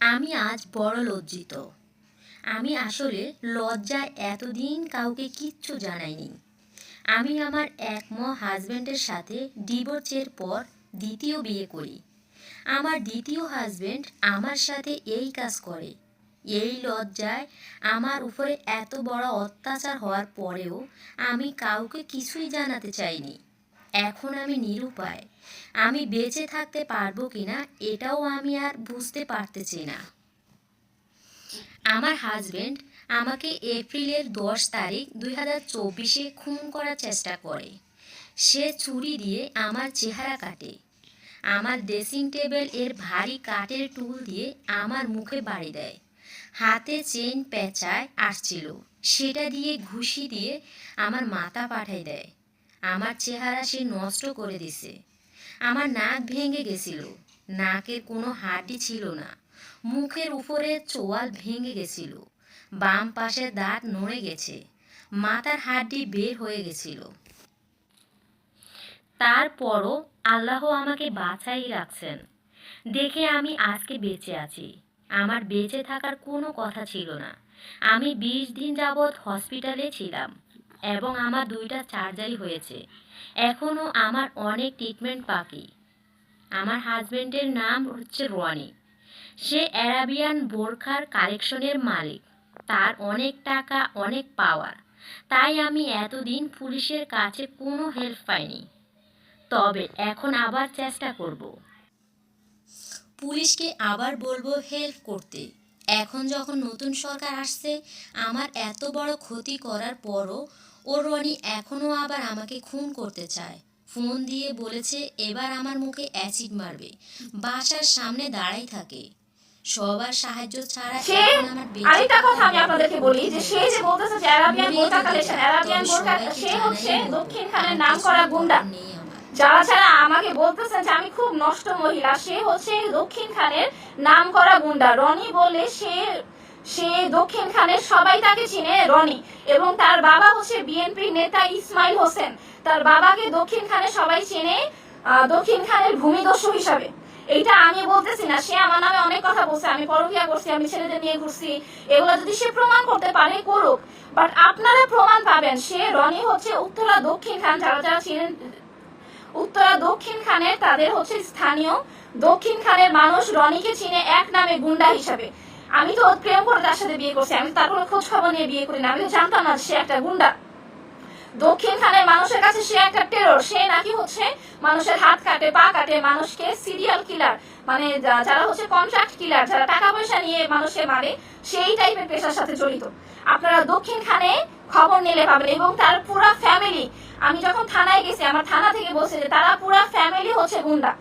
আমি আজ বড় লজ্জিত। আমি আসলে লজ্জায় এতদিন কাউকে কিচ্ছু জানাইনি। আমি আমার একম হাজব্যান্ডের সাথে ডিভোর্সের পর দ্বিতীয় বিয়ে করি। আমার দ্বিতীয় হাজব্যান্ড আমার সাথে এই কাজ করে। এই লজ্জায় আমার উপরে এত বড় অত্যাচার হওয়ার পরেও আমি কাউকে কিছুই জানাতে চাইনি। এখন আমি নিরুপায়। আমি বেঁচে থাকতে পারব কিনা, এটাও আমি আর বুঝতে পারতেছি না। আমার হাজবেন্ড আমাকে এপ্রিলের দশ তারিখ দুই হাজার চব্বিশে খুন করার চেষ্টা করে। সে ছুরি দিয়ে আমার চেহারা কাটে। আমার ড্রেসিং টেবিলের ভারী কাঠের টুল দিয়ে আমার মুখে বাড়ি দেয়। হাতে চেন পেঁচায় আসছিল। সেটা দিয়ে ঘুষি দিয়ে আমার মাথা পাঠাই দেয়। আমার চেহারা সে নষ্ট করে দিছে। আমার নাক ভেঙে গেছিল। নাকের কোনো হাড্ডি ছিল না। মুখের উপরে চোয়াল ভেঙে গেছিল। বাম পাশে দাঁত নড়ে গেছে। মাথার হাড্ডি বের হয়ে গেছিল। তারপরও আল্লাহ আমাকে বাঁচাই রাখছেন। দেখে আমি আজকে বেঁচে আছি। আমার বেঁচে থাকার কোনো কথা ছিল না। আমি বিশ দিন যাবৎ হসপিটালে ছিলাম। এবং আমার দুইটা সার্জারি হয়েছে। এখনও আমার অনেক ট্রিটমেন্ট বাকি। আমার হাজবেন্ডের নাম হচ্ছে রনি। সে অ্যারাবিয়ান বোরখার কালেকশনের মালিক। তার অনেক টাকা, অনেক পাওয়ার তাই আমি এতদিন পুলিশের কাছে কোনো হেল্প পাইনি। তবে এখন আবার চেষ্টা করব। পুলিশকে আবার বলব হেল্প করতে। এখন যখন নতুন সরকার আসছে, আমার এত বড় ক্ষতি করার পরও ও রনি এখনও আবার আমাকে খুন করতে চায়। ফোন দিয়ে বলেছে এবার আমার মুখে অ্যাসিড মারবে। বাসার সামনে দাঁড়াই থাকে। সবার সাহায্য ছাড়া এখন আমার বেঁচে আরেকটা কথা আমি আপনাদেরকে বলি যে সে যে বলতেছে যে অ্যারাবিয়ান বোরকা কালেকশন অ্যারাবিয়ান বোরকা সে হচ্ছে দক্ষিণ খানের নাম করা গুন্ডা। যারা ছাড়া আমাকে বলতেছে যে আমি খুব নষ্ট মহিলা সে হচ্ছে দক্ষিণ খানের নাম করা গুন্ডা। রনি বলে সে সে দক্ষিণ খানের সবাই তাকে চিনে, রনি, এবং তার বাবা হচ্ছে বিএনপি নেতা ইসমাইল হোসেন। তার বাবাকে দক্ষিণ খানে সবাই চেনে দক্ষিণ খানের ভূমিদস্যু হিসাবে। এইটা আমি বলতেছি না, সে আমার নামে অনেক কথা বলছে, আমি পরকিয়া করছি, আমি ছেলেদের নিয়ে ঘুরছি, এগুলো যদি সে প্রমাণ করতে পারে, করুক। বাট আপনারা প্রমাণ পাবেন, সে রনি হচ্ছে উত্তরা দক্ষিণ খান, যারা যারা ছিলেন উত্তরা দক্ষিণ খানের তাদের হচ্ছে স্থানীয় দক্ষিণ খানের মানুষ রনিকে চিনে এক নামে গুন্ডা হিসাবে। আমি তো প্রেম করে তার সাথে বিয়ে করছি, আমি তার কোনো খোঁজ খবর নিয়ে বিয়ে করি না আমি জানতাম না সে একটা গুন্ডা। দক্ষিণ খানের মানুষের কাছে সে একটা টেরর সে নাকি হচ্ছে মানুষের হাত কাটে, পা কাটে, মানুষকে সিরিয়াল কিলার মানে যারা হচ্ছে কন্ট্রাক্ট কিলার যারা টাকা পয়সা নিয়ে মানুষকে মারে, সেই টাইপের পেশার সাথে জড়িত। আপনারা দক্ষিণ খানে খবর নিলে পাবেন এবং তার পুরা ফ্যামিলি আমি যখন থানায় গেছি, আমার থানা থেকে বলছে যে তারা পুরা ফ্যামিলি হচ্ছে গুন্ডা।